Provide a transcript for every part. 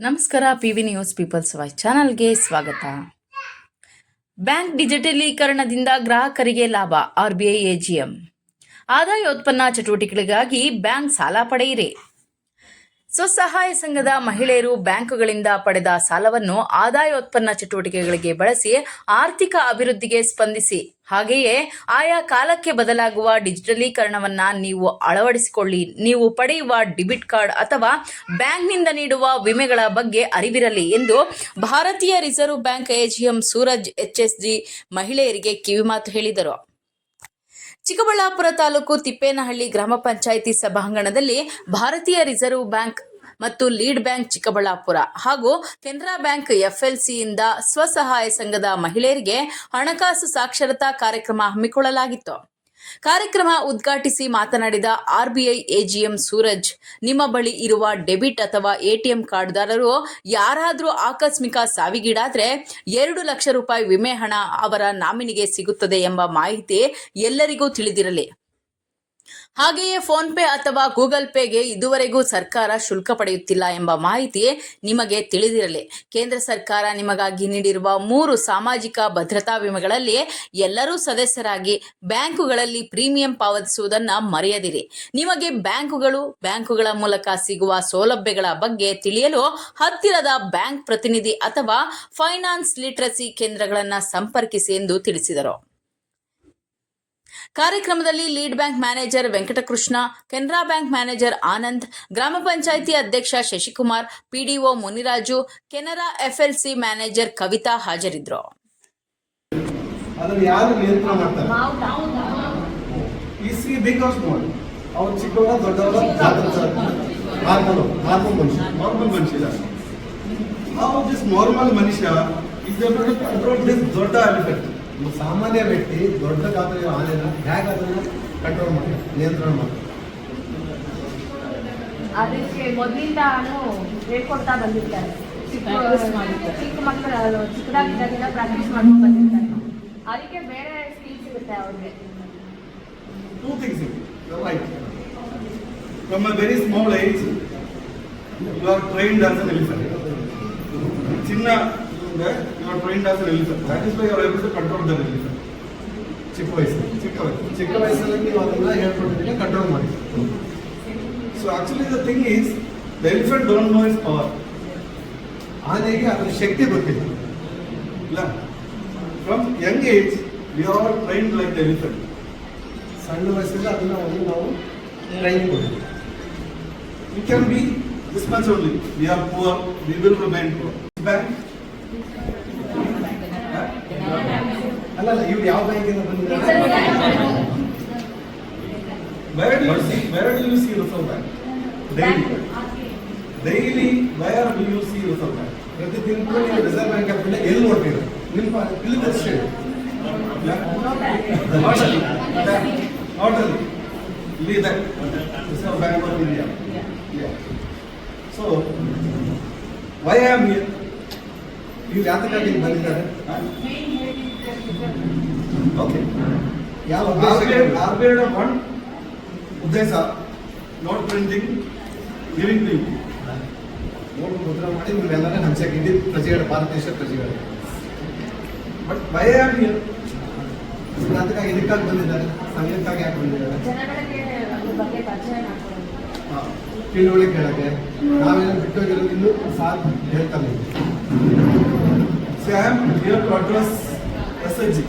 ನಮಸ್ಕಾರ P V news people's voice ಚಾನಲ್ಗೆ ಸ್ವಾಗತ. ಬ್ಯಾಂಕ್ ಡಿಜಿಟಲೀಕರಣದಿಂದ ಗ್ರಾಹಕರಿಗೆ ಲಾಭ ಆರ್ಬಿಐ ಎಜಿಎಂ ಆದಾಯೋತ್ಪನ್ನ ಚಟುವಟಿಕೆಗಳಿಗಾಗಿ ಬ್ಯಾಂಕ್ ಸಾಲ ಪಡೆಯಿರಿ. ಸ್ವಸಹಾಯ ಸಂಘದ ಮಹಿಳೆಯರು ಬ್ಯಾಂಕುಗಳಿಂದ ಪಡೆದ ಸಾಲವನ್ನು ಆದಾಯೋತ್ಪನ್ನ ಚಟುವಟಿಕೆಗಳಿಗೆ ಬಳಸಿ ಆರ್ಥಿಕ ಅಭಿವೃದ್ಧಿಗೆ ಸ್ಪಂದಿಸಿ. ಹಾಗೆಯೇ ಆಯಾ ಕಾಲಕ್ಕೆ ಬದಲಾಗುವ ಡಿಜಿಟಲೀಕರಣವನ್ನ ನೀವು ಅಳವಡಿಸಿಕೊಳ್ಳಿ. ನೀವು ಪಡೆಯುವ ಡೆಬಿಟ್ ಕಾರ್ಡ್ ಅಥವಾ ಬ್ಯಾಂಕ್ನಿಂದ ನೀಡುವ ವಿಮೆಗಳ ಬಗ್ಗೆ ಅರಿವಿರಲಿ ಎಂದು ಭಾರತೀಯ reserve bank AGM Suraj HSG ಮಹಿಳೆಯರಿಗೆ ಕಿವಿಮಾತು ಹೇಳಿದರು. ಚಿಕ್ಕಬಳ್ಳಾಪುರ ತಾಲೂಕು ತಿಪ್ಪೇನಹಳ್ಳಿ ಗ್ರಾಮ ಪಂಚಾಯಿತಿ ಸಭಾಂಗಣದಲ್ಲಿ ಭಾರತೀಯ ರಿಸರ್ವ್ ಬ್ಯಾಂಕ್ ಮತ್ತು ಲೀಡ್ ಬ್ಯಾಂಕ್ ಚಿಕ್ಕಬಳ್ಳಾಪುರ. ಹಾಗೂ ಕೆನರಾ ಬ್ಯಾಂಕ್ ಎಫ್ಎಲ್ಸಿಯಿಂದ ಸ್ವಸಹಾಯ ಸಂಘದ ಮಹಿಳೆಯರಿಗೆ ಹಣಕಾಸು ಸಾಕ್ಷರತಾ ಕಾರ್ಯಕ್ರಮ ಹಮ್ಮಿಕೊಳ್ಳಲಾಗಿತ್ತು. ಕಾರ್ಯಕ್ರಮ ಉದ್ಘಾಟಿಸಿ ಮಾತನಾಡಿದ ಆರ್ಬಿಐ ಎಜಿಎಂ ಸೂರಜ್, ನಿಮ್ಮ ಬಳಿ ಇರುವ ಡೆಬಿಟ್ ಅಥವಾ ಎಟಿಎಂ ಕಾರ್ಡ್ದಾರರು ಯಾರಾದರೂ ಆಕಸ್ಮಿಕ ಸಾವಿಗೀಡಾದರೆ ಎರಡು ಲಕ್ಷ ರೂಪಾಯಿ ವಿಮೆ ಹಣ ಅವರ ನಾಮಿನಿಗೆ ಸಿಗುತ್ತದೆ ಎಂಬ ಮಾಹಿತಿ ಎಲ್ಲರಿಗೂ ತಿಳಿದಿರಲಿ. ಹಾಗೆಯೇ ಫೋನ್ ಪೇ ಅಥವಾ ಗೂಗಲ್ ಪೇಗೆ ಇದುವರೆಗೂ ಸರ್ಕಾರ ಶುಲ್ಕ ಪಡೆಯುತ್ತಿಲ್ಲ ಎಂಬ ಮಾಹಿತಿ ನಿಮಗೆ ತಿಳಿದಿರಲಿ. ಕೇಂದ್ರ ಸರ್ಕಾರ ನಿಮಗಾಗಿ ನೀಡಿರುವ ಮೂರು ಸಾಮಾಜಿಕ ಭದ್ರತಾ ವಿಮೆಗಳಲ್ಲಿ ಎಲ್ಲರೂ ಸದಸ್ಯರಾಗಿ ಬ್ಯಾಂಕುಗಳಲ್ಲಿ ಪ್ರೀಮಿಯಂ ಪಾವತಿಸುವುದನ್ನು ಮರೆಯದಿರಿ. ನಿಮಗೆ ಬ್ಯಾಂಕುಗಳು, ಬ್ಯಾಂಕುಗಳ ಮೂಲಕ ಸಿಗುವ ಸೌಲಭ್ಯಗಳ ಬಗ್ಗೆ ತಿಳಿಯಲು ಹತ್ತಿರದ ಬ್ಯಾಂಕ್ ಪ್ರತಿನಿಧಿ ಅಥವಾ ಫೈನಾನ್ಸ್ ಲಿಟ್ರಸಿ ಕೇಂದ್ರಗಳನ್ನು ಸಂಪರ್ಕಿಸಿ ಎಂದು ತಿಳಿಸಿದರು. ಕಾರ್ಯಕ್ರಮದಲ್ಲಿ lead bank manager Venkatakrishna, Canara bank manager Anand, ಗ್ರಾಮ ಪಂಚಾಯಿತಿ ಅಧ್ಯಕ್ಷ Shashikumar, PDO Muniraju, Canara FLC manager Kavitha ಹಾಜರಿದ್ದರು ನಾರ್ಮಲ್ ಮನುಷ್ಯ ದೊಡ್ಡ ಎಲಿಫೆಂಟ್ ಸಾಮಾನ್ಯ ವ್ಯಕ್ತಿ ದೊಡ್ಡ ಗಾತ್ರದ ಆನೆನ ಹೇಗೆ ಅದನ್ನು ಕಂಟ್ರೋಲ್ ಮಾಡಿ ನಿಯಂತ್ರಣ ಮಾಡಿ ಅದಕ್ಕೆ ಮೊದಲಿಂದಾನು ಹೇಳ್ಕೊಡ್ತಾ ಬಂದಿರ್ತಾರೆ ಚಿಕ್ಕ ಚಿಕ್ಕ ಮಕ್ಕಳು ಚಿಕ್ಕದಾಗಿದ್ದಾಗಿಂದ ಪ್ರಾಕ್ಟೀಸ್ ಮಾಡ್ಕೊಂಡು ಬಂದಿರ್ತಾರೆ ಅದಕ್ಕೆ ಬೇರೆ ಸ್ಕಿಲ್ ಸಿಗುತ್ತೆ ಅವ್ರಿಗೆ. Two things you're right very small age you are trained are trained as an elephant ಚಿನ್ನ you are trained as an elephant that is why you are able to control the elephant ಚಿಕ್ಕ ವಯಸ್ಸು ಚಿಕ್ಕ ವಯಸ್ಸು ಚಿಕ್ಕ ವಯಸ್ಸಲ್ಲಿ ನೀವು ಅದನ್ನ ಹೇಳ್ಕೊಟ್ಟಿದ್ರೆ ಕಂಟ್ರೋಲ್ ಮಾಡಿ so actually the thing is the elephant don't know is power ಆನೆಗೆ ಅದರ ಶಕ್ತಿ ಗೊತ್ತಿಲ್ಲ ಇಲ್ಲ from young age we are trained like the elephant ಸಣ್ಣ ವಯಸ್ಸಲ್ಲಿ ಅದನ್ನ ಒಂದು ನಾವು ಟ್ರೈನಿಂಗ್ ಕೊಡ್ತೀವಿ we can be this much only we are poor we will remain poor bank ಅಲ್ಲಲ್ಲ ಇವ್ರು ಯಾವ ಬ್ಯಾಂಕಿಂದ ಬಂದಿದ್ದಾರೆ Where do you see, where do you see Reserve Bank? Daily. Daily, where do you see Reserve Bank? ಪ್ರತಿ ದಿನಕ್ಕೂ ನೀವು reserve bank of India ಎಲ್ಲಿ ನೋಡ್ತೀರಾ ನಿಮ್ಮ ಇಲ್ಲಿ ತರಿಸಿ ಹೋಟೆಲ್ ಹೋಟೆಲ್ ಇಲ್ಲಿ ಇದೆ Reserve Bank of India so why am here ಇವ್ರು ಯಾತಕ್ಕಾಗಿ ಬಂದಿದ್ದಾರೆ? ಓಕೆ ಯಾವ ಆರ್ ಬಿ ಐ ಒನ್ ಉದ್ದೇಶ? Note printing giving to you note ಮುದ್ರ ಮಾಡಿ ನಿಮ್ಮೆಲ್ಲರೇ ಹಂಚಕ್ಕೆ ಇಡೀ ಪ್ರಜೆಗಳ ಭಾರತ ದೇಶದ ಪ್ರಜೆಗಳ. ಬಟ್ ಭಯ ಆಮ್ ಹಿಯರ್ ಅದಕ್ಕಾಗಿ ಇದಕ್ಕಾಗಿ ಬಂದಿದ್ದಾರೆ. ಸಂಗೀತಕ್ಕಾಗಿ ಯಾಕೆ ಬಂದಿದ್ದಾರೆ? ಹಾಂ. ತಿಳುವಳಿಕೆ ಹೇಳಕ್ಕೆ. ನಾವೇನೋ ಬಿಟ್ಟೋಗಿರೋದು ಇನ್ನೂ ಸಾಥ್ ಹೇಳ್ತಾನೆ Sam here to address S H G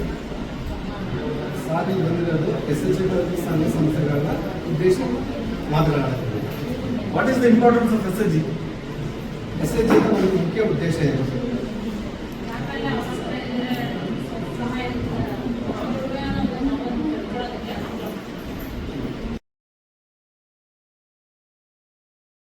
ಸಾಧಿಗೆ ಬಂದಿರೋದು ಎಸ್ ಎಚ್ ಜಿ ಸಂಘ ಸಂಸ್ಥೆಗಳ ಉದ್ದೇಶ ಮಾತನಾಡುತ್ತದೆ what is the importance of S H G S H G ಒಂದು ಮುಖ್ಯ ಉದ್ದೇಶ ಏನು?